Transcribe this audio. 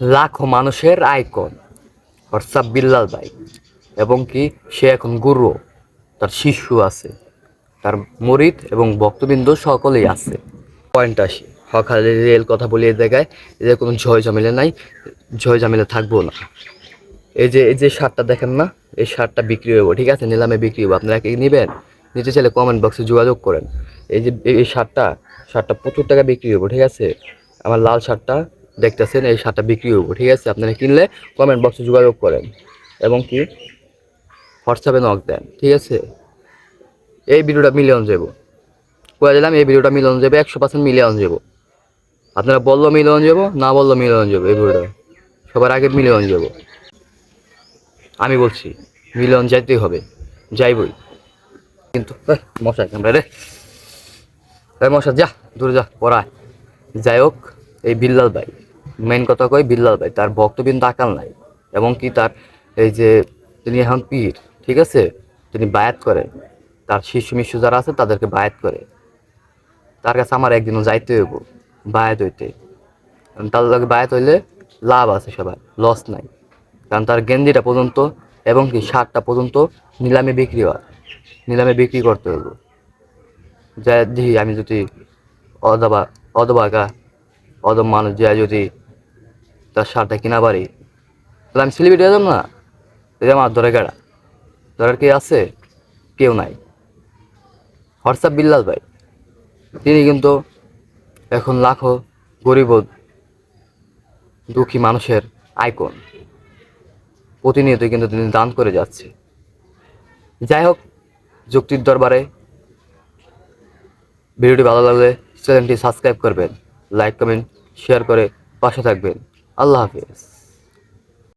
লাখো মানুষের icon, WhatsApp Billal ভাই। এবং কি, সে এখন গুরু, তার শিশু আছে, তার মরিদ এবং ভক্তবৃন্দ সকলেই আছে। পয়েন্ট আসি। সকালে রেল কথা বলি জায়গায় এদের কোনো ঝয় ঝামেলা নাই, ঝয় ঝামেলা থাকব না। এই যে এই যে শার্টটা দেখেন না, এই শার্টটা বিক্রি হব ঠিক আছে? নিলামে বিক্রি হব আপনারা কি নেবেন? নিতে চাইলে কমেন্ট বক্সে যোগাযোগ করেন। এই যে, এই শার্টটা শার্টটা প্রচুর টাকা বিক্রি হব ঠিক আছে? আমার লাল শার্টটা দেখতেছেন এই শার্টটা বিক্রি হব ঠিক আছে? আপনারা কিনলে কমেন্ট বক্সে যোগাযোগ করেন এবং কি হোয়াটসঅ্যাপে নক দেন, ঠিক আছে? এই ভিডিওটা মিলিয়ন যাব কয়ে দিলাম, এই ভিডিওটা মিলিয়ন যাবে একশো পার্সেন্ট মিলিয়ন যাব আপনারা বলল মিলিয়ন যাব না বলল মিলিয়ন যাব এই ভিডিওটা। সবার আগে মিলিয়ন যাব আমি বলছি মিলিয়ন যাইতেই হবে, যাইবই। কিন্তু মশা ক্যামেরা রে? এই মশা, যা, দূরে যা পড়ায় যাই হোক, এই বিল্লাল ভাই। মেন কথা কই বিল্লাল ভাই, তার বক্তবিন্দু আকাল নাই এবং কি তার এই যে তিনি এখন পীর, ঠিক আছে? তিনি বায়াত করে। তার শিশু মিশু যারা আছে তাদেরকে বায়াত করে। তার কাছে আমার একদিনও যাইতে হইব, বায়াত হইতে। তার লগে বায়াত হইলে লাভ আছে সবার লস নাই। কারণ তার গেঞ্জিটা পর্যন্ত এবং কি শার্টটা পর্যন্ত নিলামে বিক্রি হয়। নিলামে বিক্রি করতে হইব। যা দেখি আমি যদি অদবা অদবাগা অদম মানুষ যায় যদি তার শার্টটা কিনা বাড়ি। তাহলে আমি সেলিব্রিটি হতাম না? যে আমার ধরে গেড়া। ধরার কে আছে? কেউ নাই। হোয়াটসঅ্যাপ বিল্লাল ভাই? তিনি কিন্তু এখন লাখো গরিব দুঃখী মানুষের আইকন প্রতিনিয়ত কিন্তু তিনি দান করে যাচ্ছে। যাই হোক, যুক্তির দরবারে ভিডিওটি ভালো লাগলে চ্যানেলটি সাবস্ক্রাইব করবেন লাইক কমেন্ট শেয়ার করে পাশে থাকবেন। Allah Hafiz.